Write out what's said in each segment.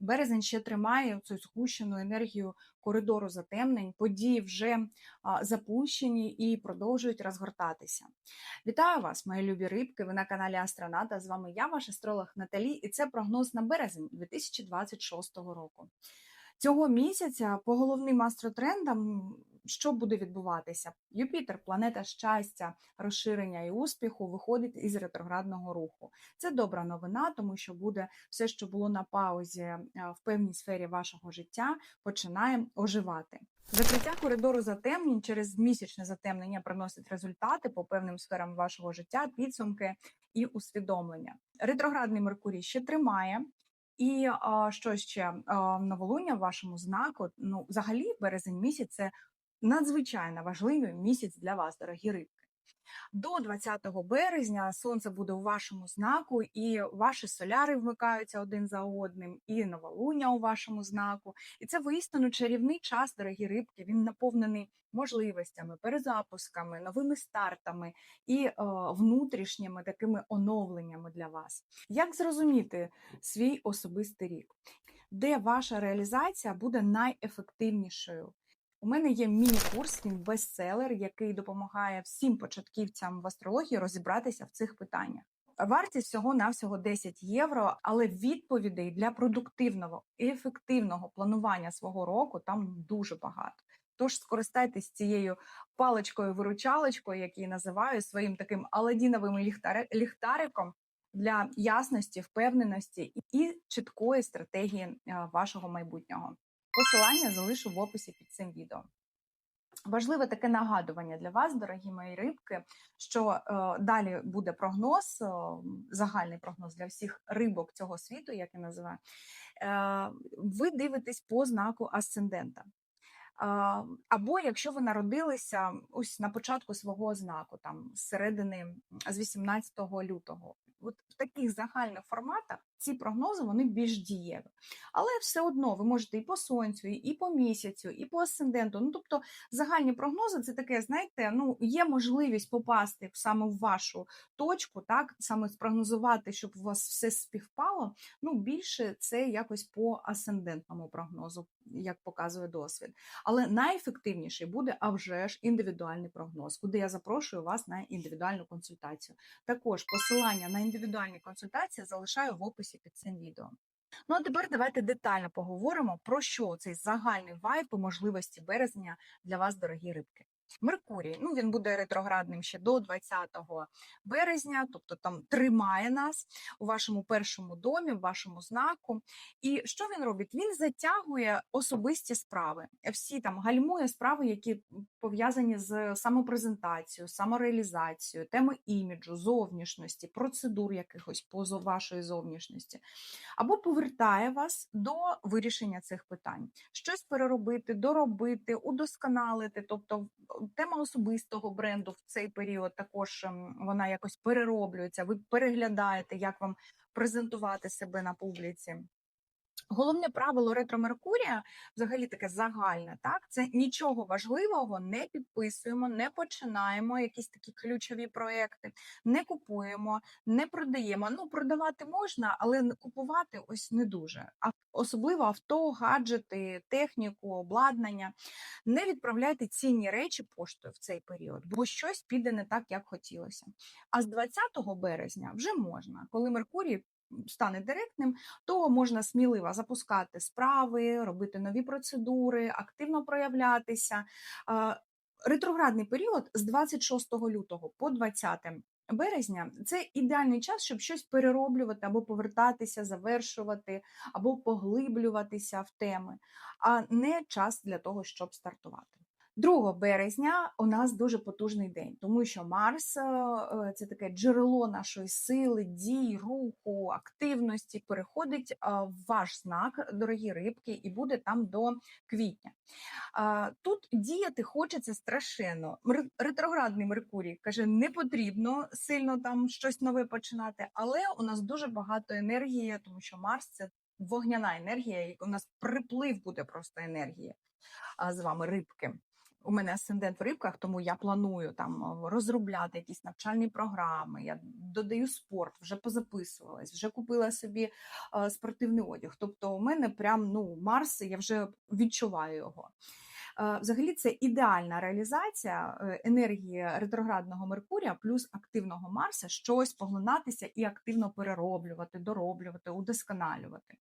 Березень ще тримає цю згущену енергію коридору затемнень. Події вже запущені і продовжують розгортатися. Вітаю вас, мої любі рибки! Ви на каналі Астроната. З вами я, ваш астролог Наталі, і це прогноз на березень 2026 року. Цього місяця по головним астротрендам що буде відбуватися? Юпітер, планета щастя, розширення і успіху, виходить із ретроградного руху. Це добра новина, тому що буде все, що було на паузі е, в певній сфері вашого життя, починає оживати. Закриття коридору затемнень через місячне затемнення приносить результати по певним сферам вашого життя, підсумки і усвідомлення. Ретроградний Меркурій ще тримає. І а, що ще а, новолуння в вашому знаку? Ну, взагалі, березень місяць це надзвичайно важливий місяць для вас, дорогі рибки. До 20 березня сонце буде у вашому знаку, і ваші соляри вмикаються один за одним, і новолуння у вашому знаку. І це воістину чарівний час, дорогі рибки. Він наповнений можливостями, перезапусками, новими стартами і е, внутрішніми такими оновленнями для вас. Як зрозуміти свій особистий рік, де ваша реалізація буде найефективнішою? У мене є міні-курс, він бестселер, який допомагає всім початківцям в астрології розібратися в цих питаннях. Вартість всього навсього 10 євро, але відповідей для продуктивного і ефективного планування свого року там дуже багато. Тож скористайтесь цією паличкою-виручалочкою, як її називаю, своїм таким аладіновим ліхтариком для ясності, впевненості і чіткої стратегії вашого майбутнього. Посилання залишу в описі під цим відео. Важливе таке нагадування для вас, дорогі мої рибки, що е, далі буде прогноз, е, загальний прогноз для всіх рибок цього світу, як я називаю. Е, ви дивитесь по знаку асцендента. Або якщо ви народилися ось на початку свого знаку, там з середини з 18 лютого, от в таких загальних форматах ці прогнози вони більш дієві. Але все одно ви можете і по сонцю, і по місяцю, і по асценденту. Ну тобто загальні прогнози це таке, знаєте, ну є можливість попасти саме в вашу точку, так саме спрогнозувати, щоб у вас все співпало. Ну більше це якось по асцендентному прогнозу, як показує досвід. Але найефективніший буде а вже ж індивідуальний прогноз, куди я запрошую вас на індивідуальну консультацію. Також посилання на індивідуальні консультації залишаю в описі під цим відео. Ну а тепер давайте детально поговоримо про що цей загальний вайб і можливості березня для вас, дорогі рибки. Меркурій, ну він буде ретроградним ще до 20 березня, тобто там тримає нас у вашому першому домі, в вашому знаку. І що він робить? Він затягує особисті справи, всі там гальмує справи, які пов'язані з самопрезентацією, самореалізацією, теми іміджу, зовнішності, процедур якихось поза вашої зовнішності, або повертає вас до вирішення цих питань, щось переробити, доробити, удосконалити, тобто тема особистого бренду в цей період також ем, вона якось перероблюється. Ви переглядаєте, як вам презентувати себе на публіці. Головне правило ретро Меркурія, взагалі таке загальне, так це нічого важливого не підписуємо, не починаємо якісь такі ключові проекти, не купуємо, не продаємо. Ну продавати можна, але купувати ось не дуже. А особливо авто, гаджети, техніку, обладнання. Не відправляйте цінні речі поштою в цей період, бо щось піде не так, як хотілося. А з 20 березня вже можна, коли Меркурій стане директним, то можна сміливо запускати справи, робити нові процедури, активно проявлятися. Ретроградний період з 26 лютого по 20 березня це ідеальний час, щоб щось перероблювати або повертатися, завершувати, або поглиблюватися в теми, а не час для того, щоб стартувати. 2 березня у нас дуже потужний день, тому що Марс е, е, це таке джерело нашої сили, дій, руху, активності, переходить в ваш знак, дорогі рибки, і буде там до квітня. Тут діяти хочеться страшенно. Ретроградний Меркурій каже, не потрібно сильно там щось нове починати, але у нас дуже багато енергії, тому що Марс це вогняна енергія, у нас приплив буде просто енергії з вами рибки у мене асцендент в рибках, тому я планую там розробляти якісь навчальні програми. Я додаю спорт, вже позаписувалась, вже купила собі е, спортивний одяг. Тобто, у мене прям ну Марс, я вже відчуваю його. Е, взагалі, це ідеальна реалізація е, енергії ретроградного Меркурія плюс активного Марса, щось поглинатися і активно перероблювати, дороблювати, удосконалювати.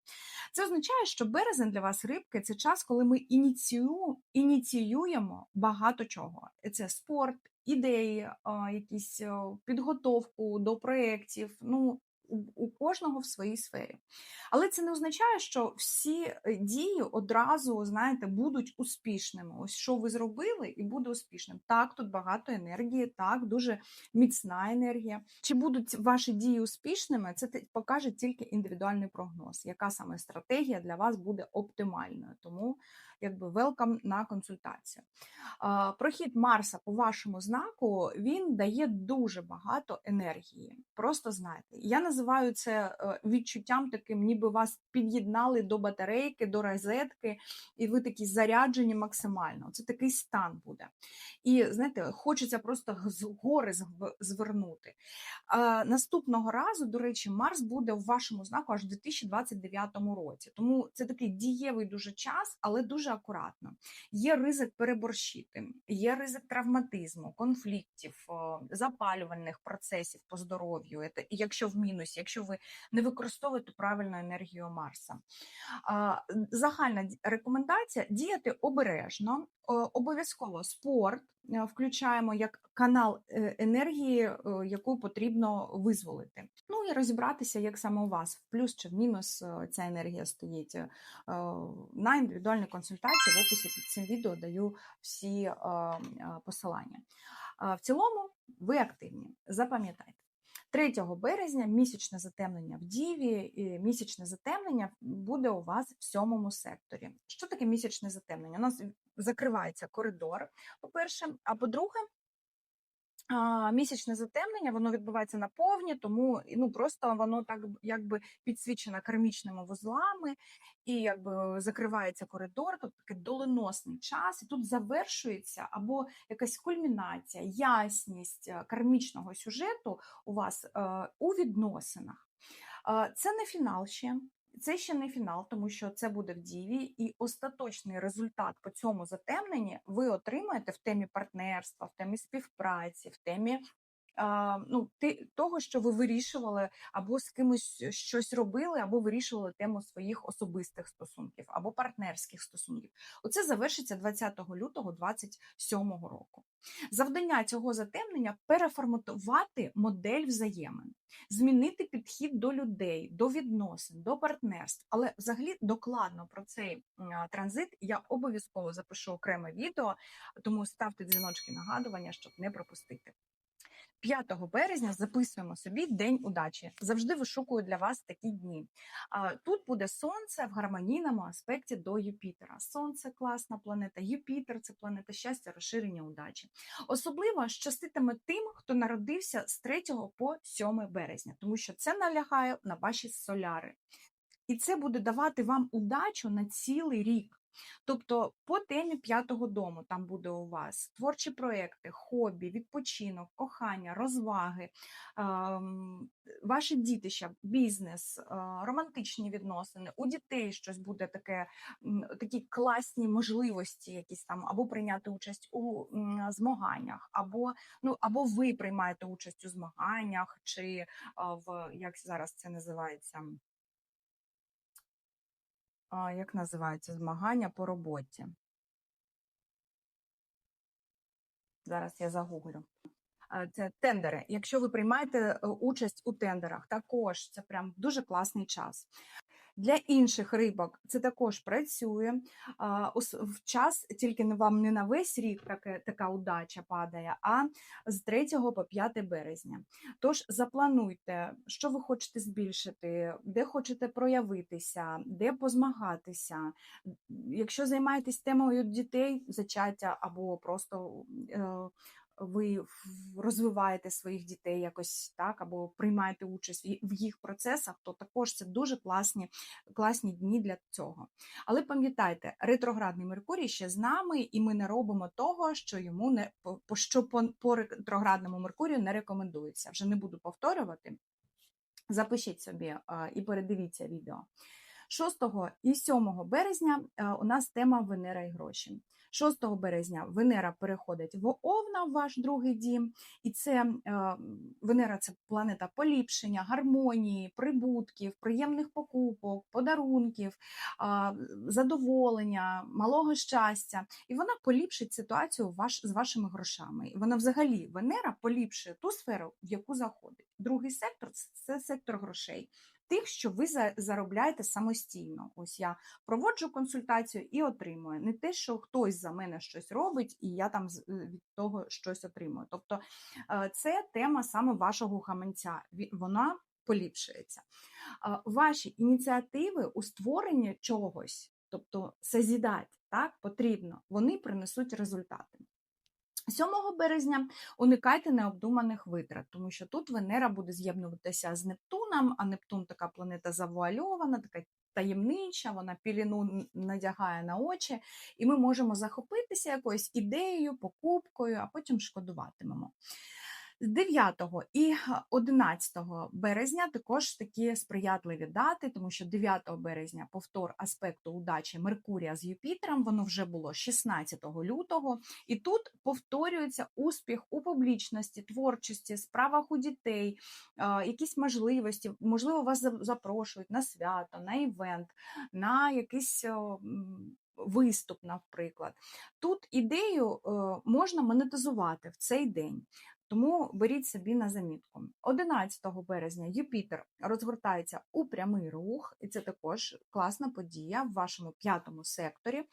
Це означає, що березень для вас рибки це час, коли ми ініціюємо, ініціюємо багато чого. Це спорт, ідеї, якісь підготовку до проєктів. Ну, у кожного в своїй сфері. Але це не означає, що всі е, дії одразу, знаєте, будуть успішними. Ось що ви зробили, і буде успішним. Так, тут багато енергії, так, дуже міцна енергія. Чи будуть ваші дії успішними, це покаже тільки індивідуальний прогноз, яка саме стратегія для вас буде оптимальною. Тому якби велкам на консультацію. Прохід Марса по вашому знаку він дає дуже багато енергії. Просто знайте. Я називаю це е, відчуттям таким, ніби вас під'єднали до батарейки, до розетки, і ви такі заряджені максимально. Це такий стан буде. І знаєте, хочеться просто з гори звернути. Наступного разу, до речі, Марс буде в вашому знаку аж у 2029 році. Тому це такий дієвий дуже час, але дуже акуратно. Є ризик переборщити, є ризик травматизму, конфліктів, запалювальних процесів по здоров'ю. Якщо в мінусі, якщо ви не використовуєте правильну енергію Марса. Загальна рекомендація діяти обережно, обов'язково спорт. Е, включаємо як канал е, енергії, е, яку потрібно визволити. Ну і розібратися, як саме у вас в плюс чи в мінус ця енергія стоїть. На індивідуальній консультації в описі під цим відео даю всі посилання. В цілому ви активні, запам'ятайте. 3 березня місячне затемнення в Діві, і місячне затемнення буде у вас в сьомому секторі. Що таке місячне затемнення? У нас закривається коридор, по-перше, а по-друге, Місячне затемнення, воно відбувається на повні, тому ну просто воно так якби підсвічено кармічними вузлами, і якби закривається коридор, тобто такий доленосний час, і тут завершується або якась кульмінація, ясність е, кармічного сюжету у вас е, у відносинах. Це не фінал ще, це ще не фінал, тому що це буде в діві, і остаточний результат по цьому затемненні ви отримаєте в темі партнерства, в темі співпраці, в темі ну, того, що ви вирішували, або з кимось щось робили, або вирішували тему своїх особистих стосунків, або партнерських стосунків. Оце завершиться 20 лютого 2027 року. Завдання цього затемнення переформатувати модель взаємин, змінити підхід до людей, до відносин, до партнерств. Але взагалі докладно про цей транзит я обов'язково запишу окреме відео, тому ставте дзвіночки нагадування, щоб не пропустити. 5 березня записуємо собі День удачі. Завжди вишукую для вас такі дні. Тут буде сонце в гармонійному аспекті до Юпітера. Сонце класна планета, Юпітер це планета щастя, розширення удачі. Особливо щаститиме тим, хто народився з 3 по 7 березня, тому що це налягає на ваші соляри. І це буде давати вам удачу на цілий рік. Тобто по темі п'ятого дому там буде у вас творчі проекти, хобі, відпочинок, кохання, розваги, ваші дітища, бізнес, романтичні відносини, у дітей щось буде таке, такі класні можливості, якісь там, або прийняти участь у змаганнях, або ну, або ви приймаєте участь у змаганнях, чи в як зараз це називається як називається, змагання по роботі. Зараз я загуглю. Це тендери. Якщо ви приймаєте е, участь у тендерах, також це прям дуже класний час. Для інших рибок це також працює. В час тільки вам не на весь рік таке, така удача падає, а з 3 по 5 березня. Тож заплануйте, що ви хочете збільшити, де хочете проявитися, де позмагатися. Якщо займаєтесь темою дітей, зачаття або просто е, ви розвиваєте своїх дітей якось так, або приймаєте участь в- їх процесах, то також це дуже класні, класні дні для цього. Але пам'ятайте, ретроградний Меркурій ще з нами, і ми не робимо того, що йому не по що по, по ретроградному Меркурію не рекомендується. Вже не буду повторювати. Запишіть собі а, і передивіться відео. 6 і 7 березня е, у нас тема Венера і гроші. 6 березня Венера переходить в Овна, ваш другий дім, і це е, Венера це планета поліпшення, гармонії, прибутків, приємних покупок, подарунків, задоволення, малого щастя. І вона поліпшить ситуацію ваш, з вашими грошами. І вона взагалі Венера поліпшує ту сферу, в яку заходить. Другий сектор це сектор грошей. Тих, що ви за- заробляєте самостійно. Ось я проводжу консультацію і отримую. Не те, що хтось за мене щось робить, і я там е, від того щось отримую. Тобто е, це тема саме вашого гаманця. Вона поліпшується. Ваші ініціативи у створенні чогось, тобто созідати, так, потрібно, вони принесуть результати. 7 березня уникайте необдуманих витрат, тому що тут Венера буде з'єднуватися з Нептуном, а Нептун така планета завуальована, така таємнича, вона піліну надягає на очі, і ми можемо захопитися якоюсь ідеєю, покупкою, а потім шкодуватимемо. З 9 і 11 березня також такі сприятливі дати, тому що 9 березня повтор аспекту удачі Меркурія з Юпітером, воно вже було 16 лютого, і тут повторюється успіх у публічності, творчості, справах у дітей, якісь можливості. Можливо, вас запрошують на свято, на івент, на якийсь. Виступ, наприклад, тут ідею е, можна монетизувати в цей день. Тому беріть собі на замітку. 11 березня Юпітер розгортається у прямий рух, і це також класна подія в вашому п'ятому секторі.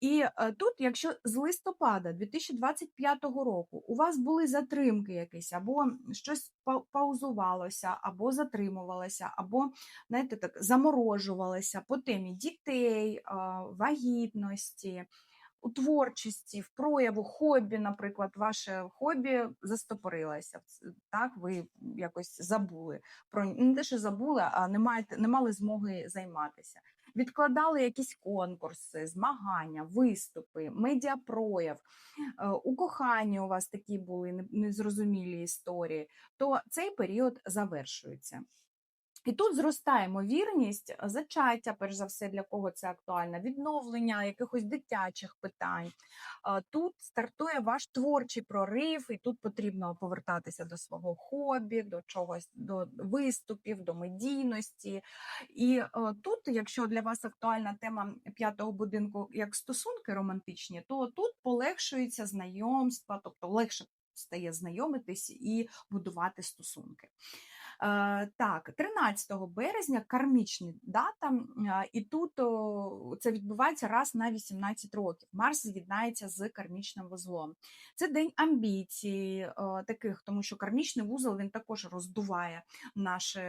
І е, тут, якщо з листопада 2025 року у вас були затримки якісь, або щось па- паузувалося, або затримувалося, або знаєте, так заморожувалося по темі дітей, е, вагітності, у творчості, в прояву, хобі, наприклад, ваше хобі застопорилося. Так, ви якось забули про не те, що забули, а не маєте не мали змоги займатися. Відкладали якісь конкурси, змагання, виступи, медіапрояв. Е, У коханні у вас такі були незрозумілі історії, то цей період завершується. І тут зростає ймовірність зачаття, перш за все, для кого це актуально, відновлення якихось дитячих питань. Тут стартує ваш творчий прорив, і тут потрібно повертатися до свого хобі, до чогось, до виступів, до медійності. І е, тут, якщо для вас актуальна тема п'ятого будинку як стосунки романтичні, то тут полегшується знайомства, тобто легше стає знайомитись і будувати стосунки. Е, Так, 13 березня кармічна дата, е, і тут це відбувається раз на 18 років. Марс з'єднається з кармічним вузлом. Це день амбіцій е, таких, тому що кармічний вузол він також роздуває нашу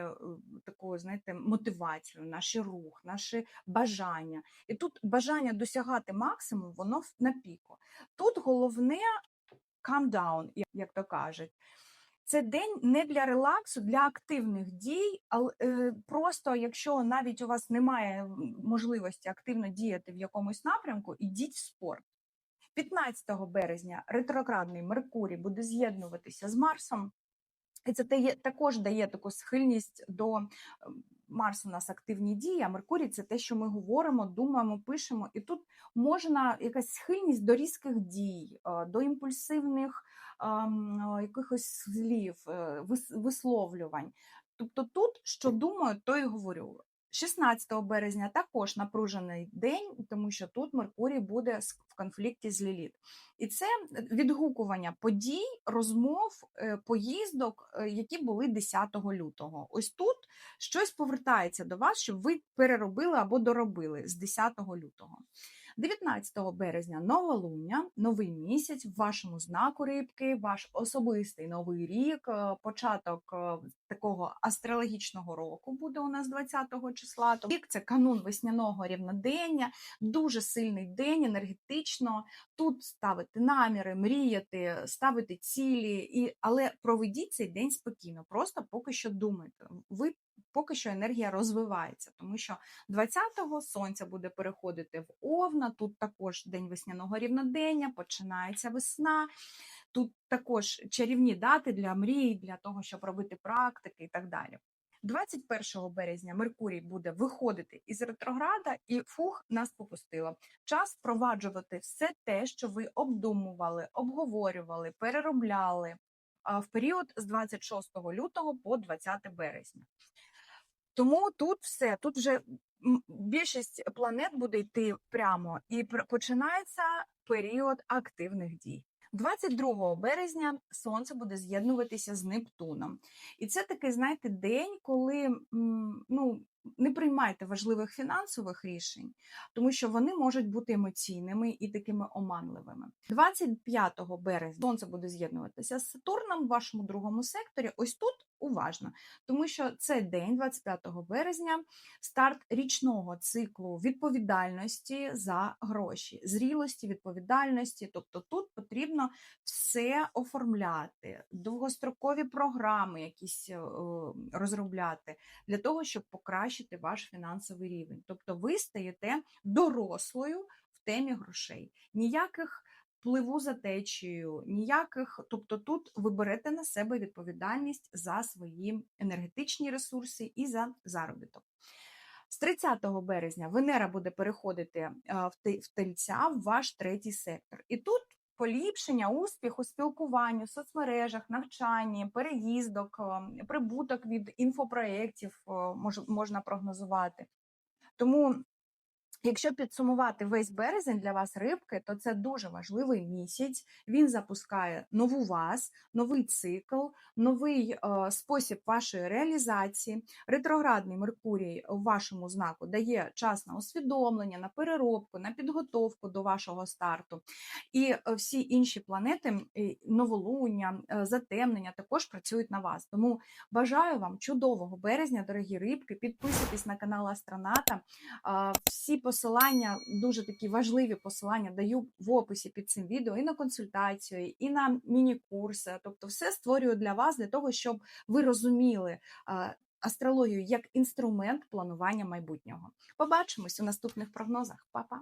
таку, знаєте, мотивацію, наш рух, наші бажання. І тут бажання досягати максимум, воно на піку. Тут головне calm down, як то кажуть. Це день не для релаксу, для активних дій, але просто якщо навіть у вас немає можливості активно діяти в якомусь напрямку, ідіть в спорт. 15 березня ретроградний Меркурій буде з'єднуватися з Марсом. І це також дає таку схильність до ем, Марс у нас активні дії, а Меркурій це те, що ми говоримо, думаємо, пишемо. І тут можна якась схильність до різких дій, до імпульсивних якихось слів, е, висловлювань. Тобто тут, що думаю, то і говорю. 16 березня також напружений день, тому що тут Меркурій буде в конфлікті з Ліліт. І це відгукування подій, розмов, е, поїздок, е, які були 10 лютого. Ось тут щось повертається до вас, щоб ви переробили або доробили з 10 лютого. 19 березня новолуння, новий місяць в вашому знаку рибки, ваш особистий новий рік, е, початок е, такого астрологічного року буде у нас 20 числа. Тобто Рік це канун весняного рівнодення, дуже сильний день енергетично. Тут ставити наміри, мріяти, ставити цілі, і, але проведіть цей день спокійно, просто поки що думайте. Ви поки що енергія розвивається, тому що 20-го сонця буде переходити в Овна. Тут також день весняного рівнодення, починається весна. Тут також чарівні дати для мрій, для того, щоб робити практики і так далі. 21 березня Меркурій буде виходити із ретрограда, і фух нас попустило. Час впроваджувати все те, що ви обдумували, обговорювали, переробляли в період з 26 лютого по 20 березня. Тому тут все, тут вже більшість планет буде йти прямо, і починається період активних дій. 22 березня сонце буде з'єднуватися з Нептуном. І це такий, знаєте, день, коли ну, не приймайте важливих фінансових рішень, тому що вони можуть бути емоційними і такими оманливими. 25 березня сонце буде з'єднуватися з Сатурном в вашому другому секторі. Ось тут уважно, тому що це день, 25 березня, старт річного циклу відповідальності за гроші, зрілості, відповідальності. Тобто тут потрібно все оформляти, довгострокові програми якісь е, розробляти для того, щоб покращити ваш фінансовий рівень. Тобто ви стаєте дорослою в темі грошей. Ніяких пливу за течією, ніяких, тобто тут ви берете на себе відповідальність за свої енергетичні ресурси і за заробіток. З 30 березня Венера буде переходити е, в тельця в ваш третій сектор. І тут поліпшення успіху, спілкуванню, соцмережах, навчанні, переїздок, е, прибуток від інфопроєктів е, можна прогнозувати. Тому Якщо підсумувати весь березень для вас рибки, то це дуже важливий місяць. Він запускає нову вас, новий цикл, новий е, спосіб вашої реалізації. Ретроградний Меркурій в вашому знаку дає час на усвідомлення, на переробку, на підготовку до вашого старту. І е, всі інші планети, новолуння, е, затемнення також працюють на вас. Тому бажаю вам чудового березня, дорогі рибки. Підписуйтесь на канал Астроната. А, Всі посилання, дуже такі важливі посилання даю в описі під цим відео і на консультацію, і на міні-курси. Тобто, все створюю для вас, для того, щоб ви розуміли астрологію як інструмент планування майбутнього. Побачимось у наступних прогнозах. Па-па!